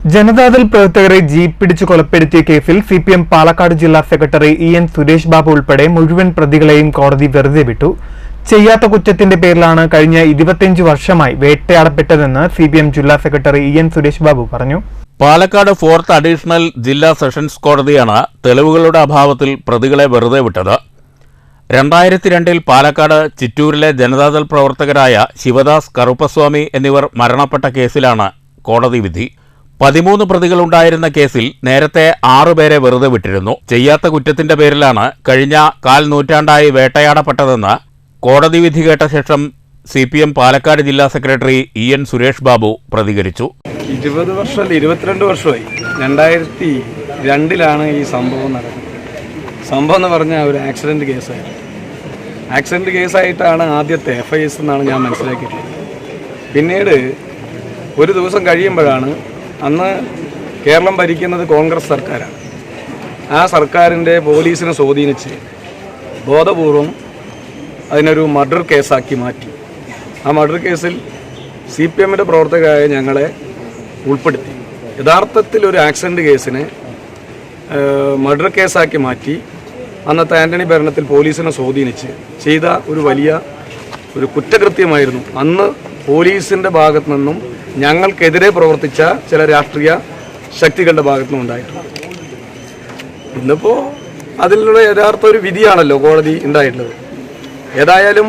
ജനതാദൾ പ്രവർത്തകരെ ജീപ്പ് പിടിച്ചു കൊലപ്പെടുത്തിയ കേസിൽ സി പി എം പാലക്കാട് ജില്ലാ secretary E N Suresh Babu ഉൾപ്പെടെ മുഴുവൻ പ്രതികളെയും കോടതി വെറുതെ വിട്ടു. ചെയ്യാത്ത കുറ്റത്തിന്റെ പേരിലാണ് കഴിഞ്ഞ ഇരുപത്തിയഞ്ച് വർഷമായി വേട്ടയാടപ്പെട്ടതെന്ന് സി പി എം ജില്ലാ secretary E N Suresh Babu പറഞ്ഞു. പാലക്കാട് ഫോർത്ത് അഡീഷണൽ ജില്ലാ സെഷൻസ് കോടതിയാണ് തെളിവുകളുടെ അഭാവത്തിൽ പ്രതികളെ വെറുതെ വിട്ടത്. രണ്ടായിരത്തി രണ്ടിൽ പാലക്കാട് ചിറ്റൂരിലെ ജനതാദൾ പ്രവർത്തകരായ ശിവദാസ് കറുപ്പസ്വാമി എന്നിവർ മരണപ്പെട്ട കേസിലാണ് കോടതി വിധി. പതിമൂന്ന് പ്രതികളുണ്ടായിരുന്ന കേസിൽ നേരത്തെ ആറുപേരെ വെറുതെ വിട്ടിരുന്നു. ചെയ്യാത്ത കുറ്റത്തിന്റെ പേരിലാണ് കഴിഞ്ഞ കാൽ നൂറ്റാണ്ടായി വേട്ടയാടപ്പെട്ടതെന്ന് കോടതി വിധി കേട്ട ശേഷം സി പി എം പാലക്കാട് ജില്ലാ secretary E N Suresh Babu പ്രതികരിച്ചു. ഇരുപത് വർഷമല്ല ഇരുപത്തിരണ്ട് വർഷമായി. രണ്ടായിരത്തി രണ്ടിലാണ് ഈ സംഭവം നടക്കുന്നത്. സംഭവം എന്ന് പറഞ്ഞാൽ ഒരു ആക്സിഡന്റ് കേസായിരുന്നു. ആക്സിഡന്റ് കേസായിട്ടാണ് ആദ്യത്തെ എഫ് ഐ എസ് എന്നാണ് ഞാൻ മനസ്സിലാക്കിയിട്ടുള്ളത്. പിന്നീട് ഒരു ദിവസം കഴിയുമ്പോഴാണ് അന്ന് കേരളം ഭരിക്കുന്നത് കോൺഗ്രസ് സർക്കാരാണ്. ആ സർക്കാരിന്റെ പോലീസിനെ സ്വാധീനിച്ച് ബോധപൂർവം അതിനൊരു മർഡർ കേസാക്കി മാറ്റി. ആ മർഡർ കേസിൽ സി പി എമ്മിന്റെ പ്രവർത്തകരായ ഞങ്ങളെ ഉൾപ്പെടുത്തി. യഥാർത്ഥത്തിൽ ഒരു ആക്സിഡന്റ് കേസിനെ മർഡർ കേസാക്കി മാറ്റി അന്നത്തെ ആന്റണി ഭരണത്തിൽ പോലീസിനെ സ്വാധീനിച്ച് ചെയ്ത ഒരു വലിയ ഒരു കുറ്റകൃത്യമായിരുന്നു. അന്ന് പോലീസിന്റെ ഭാഗത്തു നിന്നും ഞങ്ങൾക്കെതിരെ പ്രവർത്തിച്ച ചില രാഷ്ട്രീയ ശക്തികളുടെ ഭാഗത്തു നിന്നുണ്ടായിട്ടുണ്ട് ഇന്നിപ്പോൾ അതിലുള്ള യഥാർത്ഥ ഒരു വിധിയാണല്ലോ കോടതി ഉണ്ടായിട്ടുള്ളത്. ഏതായാലും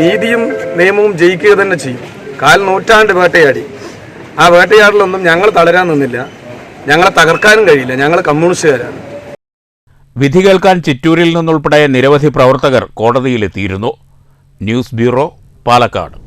നീതിയും നിയമവും ജയിക്കുക തന്നെ ചെയ്യും. കാൽ നൂറ്റാണ്ട് വേട്ടയാടി. ആ വേട്ടയാടിലൊന്നും ഞങ്ങൾ തളരാൻ നിന്നില്ല. ഞങ്ങളെ തകർക്കാനും കഴിയില്ല. ഞങ്ങൾ കമ്മ്യൂണിസ്റ്റുകാരാണ്. വിധി കേൾക്കാൻ ചിറ്റൂരിൽ നിന്നുൾപ്പെടെ നിരവധി പ്രവർത്തകർ കോടതിയിലെത്തിയിരുന്നു. News bureau Palakkad.